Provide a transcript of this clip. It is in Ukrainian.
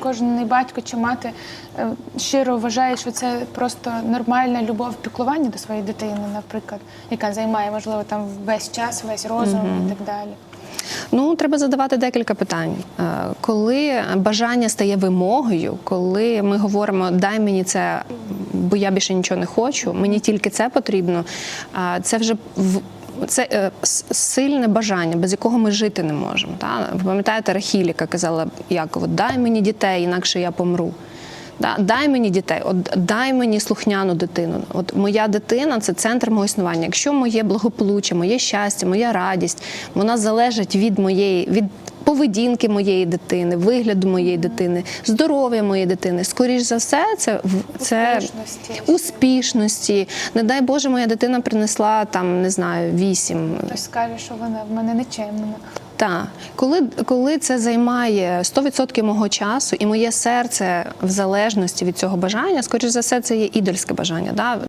Кожен батько чи мати е, щиро вважає, що це просто нормальна любов піклування до своєї дитини, наприклад, яка займає, можливо, там весь час, весь розум і так далі. Ну, треба задавати декілька питань. Е, Коли бажання стає вимогою, коли ми говоримо дай мені це, бо я більше нічого не хочу, мені тільки це потрібно, це вже в. Це е, сильне бажання, без якого ми жити не можемо. Та? Ви пам'ятаєте, Рахіліка казала Якову, дай мені дітей, інакше я помру. Да, дай мені дітей, от дай мені слухняну дитину. От моя дитина це центр мого існування. Якщо моє благополуччя, моє щастя, моя радість, вона залежить від моєї від поведінки моєї дитини, вигляду моєї дитини, здоров'я моєї дитини. Скоріш за все, це це Успішності. успішності. Не дай Боже, моя дитина принесла там, не знаю, вісім Хтось скаже, що вона в мене нечемна. так, коли, коли це займає 100% мого часу, і моє серце в залежності від цього бажання, скоріш за все, це є ідольське бажання. Да?